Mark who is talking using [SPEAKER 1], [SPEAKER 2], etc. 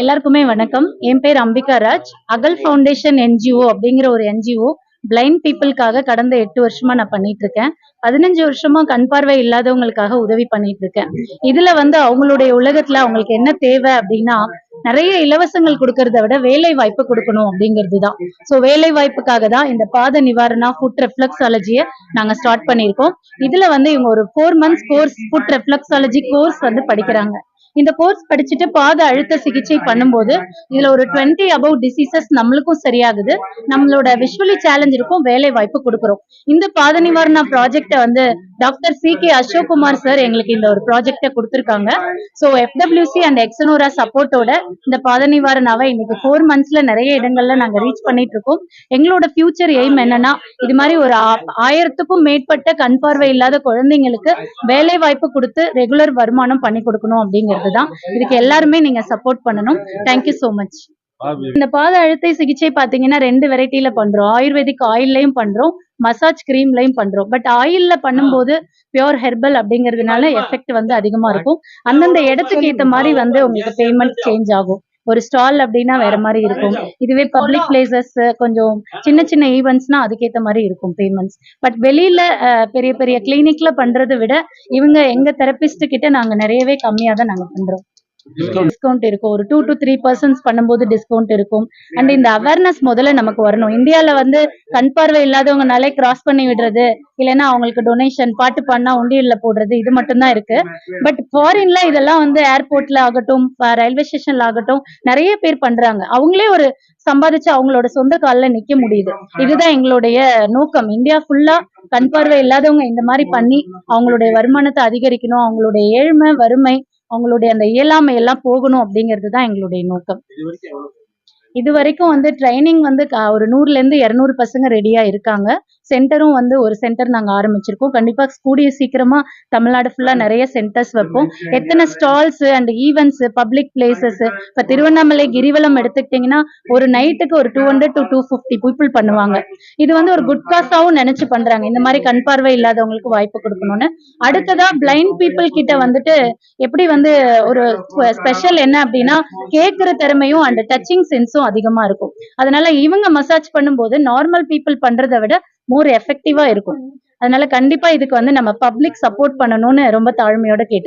[SPEAKER 1] எல்லாருக்குமே வணக்கம். என் பேர் அம்பிகா ராஜ். அகல் ஃபவுண்டேஷன் என்ஜிஓ அப்படிங்கிற ஒரு என்ஜிஓ. பிளைண்ட் பீப்புளுக்காக கடந்த எட்டு வருஷமா நான் பண்ணிட்டு இருக்கேன் பதினஞ்சு வருஷமா கண் பார்வை இல்லாதவங்களுக்காக உதவி பண்ணிட்டு இருக்கேன் இதுல வந்து அவங்களுடைய உலகத்துல அவங்களுக்கு என்ன தேவை அப்படின்னா நிறைய இலவசங்கள் கொடுக்கறத விட வேலை வாய்ப்பு கொடுக்கணும் அப்படிங்கிறது தான். ஸோ வேலை வாய்ப்புக்காக தான் இந்த பாத நிவாரணா ஃபுட் ரெஃப்ளக்ஸாலஜியை நாங்க ஸ்டார்ட் பண்ணியிருக்கோம். இதுல வந்து இவங்க ஒரு four months course foot reflexology course வந்து படிக்கிறாங்க. இந்த கோர்ஸ் படிச்சுட்டு பாத அழுத்த சிகிச்சை பண்ணும்போது இதுல ஒரு டுவெண்ட்டி அபவ் டிசீசஸ் நம்மளுக்கும் சரியாகுது. நம்மளோட விஷுவலி சேலஞ்ச் இருக்கும் வேலை வாய்ப்பு கொடுக்குறோம். இந்த பாத நிவாரண ப்ராஜெக்டை வந்து doctor C K Ashokkumar sir எங்களுக்கு இந்த ஒரு ப்ராஜெக்ட கொடுத்துருக்காங்க. ஸோ எஃப்டபிள்யூசி அண்ட் எக்ஸனோரா சப்போர்ட்டோட இந்த பாத நிவாரணாவை இன்னைக்கு ஃபோர் மந்த்ஸ்ல நிறைய இடங்கள்ல நாங்க ரீச் பண்ணிட்டு இருக்கோம். எங்களோட ஃபியூச்சர் எய்ம் என்னன்னா இது மாதிரி ஒரு ஆ- ஆயிரத்துக்கும் மேற்பட்ட கண் பார்வை இல்லாத குழந்தைங்களுக்கு வேலை வாய்ப்பு கொடுத்து ரெகுலர் வருமானம் பண்ணி கொடுக்கணும் அப்படிங்கிறது. தான் இதுக்கு எல்லாருமே நீங்க சப்போர்ட் பண்ணணும். தேங்க்யூ so மச் இந்த பாத அழுத்தை சிகிச்சை பாத்தீங்கன்னா ரெண்டு வெரைட்டில பண்றோம். ஆயுர்வேதிக் ஆயில்லையும் பண்றோம். மசாஜ் கிரீம்லையும் பண்றோம். பட் ஆயில்ல பண்ணும்போது பியோர் ஹெர்பல் அப்படிங்கிறதுனால எஃபெக்ட் வந்து அதிகமா இருக்கும். அந்தந்த இடத்துக்கு ஏத்த மாதிரி வந்து உங்களுக்கு பேமெண்ட் சேஞ்ச் ஆகும். ஒரு ஸ்டால் அப்படின்னா வேற மாதிரி இருக்கும். இதுவே பப்ளிக் பிளேசஸ் கொஞ்சம் சின்ன சின்ன ஈவெண்ட்ஸ்னா அதுக்கேத்த மாதிரி இருக்கும் பேமெண்ட்ஸ் பட் வெளியில பெரிய பெரிய கிளினிக்ல பண்றதை விட இவங்க எங்க தெரபிஸ்ட் கிட்ட நாங்க நிறையவே கம்மியா தான் நாங்க பண்றோம். டிஸ்கவுண்ட் இருக்கும். ஒரு டூ டு த்ரீ பர்சன்ட் பண்ணும்போது டிஸ்கவுண்ட் இருக்கும். அண்ட் இந்த அவேர்னஸ் முதல்ல நமக்கு வரணும். இந்தியால வந்து கண் பார்வை இல்லாதவங்கனாலே கிராஸ் பண்ணி விடுறது இல்லைன்னா அவங்களுக்கு டொனேஷன் பாட்டு பண்ணா உண்டியல்ல போடுறது இது மட்டும்தான் இருக்கு. பட் ஃபாரின்ல இதெல்லாம் வந்து ஏர்போர்ட்ல ஆகட்டும் ரயில்வே ஸ்டேஷன்ல ஆகட்டும் நிறைய பேர் பண்றாங்க. அவங்களே ஒரு சம்பாதிச்சு அவங்களோட சொந்த கால்ல நிக்க முடியுது. இதுதான் எங்களுடைய நோக்கம். இந்தியா ஃபுல்லா கண் பார்வை இல்லாதவங்க இந்த மாதிரி பண்ணி அவங்களுடைய வருமானத்தை அதிகரிக்கணும் அவங்களுடைய ஏழ்மை வறுமை அவங்களுடைய அந்த இயலாமை எல்லாம் போகணும் அப்படிங்கிறது தான் எங்களுடைய நோக்கம். இது வரைக்கும் வந்து ட்ரைனிங் வந்து ஒரு நூறுல இருந்து இருநூறு பசங்க ரெடியா இருக்காங்க. சென்டரும் வந்து ஒரு சென்டர் நாங்க ஆரம்பிச்சிருக்கோம். கண்டிப்பா கூடிய சீக்கிரமா தமிழ்நாடு ஃபுல்லா நிறைய சென்டர்ஸ் வைப்போம். எத்தனை stalls and events public places இப்ப திருவண்ணாமலை கிரிவலம் எடுத்துக்கிட்டீங்கன்னா ஒரு நைட்டுக்கு ஒரு two hundred to two fifty people பண்ணுவாங்க. இது வந்து ஒரு குட் காசாவும் நினைச்சு பண்றாங்க. இந்த மாதிரி கண் பார்வை இல்லாதவங்களுக்கு வாய்ப்பு கொடுக்கணும்னு. அடுத்ததா பிளைண்ட் பீப்புள் கிட்ட வந்துட்டு எப்படி வந்து ஒரு ஸ்பெஷல் என்ன அப்படின்னா கேட்கிற திறமையும் அண்ட் டச்சிங் சென்ஸும் அதிகமா இருக்கும். அதனால இவங்க மசாஜ் பண்ணும்போது நார்மல் பீப்புள் பண்றதை விட மோர் எஃபெக்டிவா இருக்கும். அதனால கண்டிப்பா இதுக்கு வந்து நம்ம பப்ளிக் சப்போர்ட் பண்ணணும்னு ரொம்ப தாழ்மையோட கேட்டு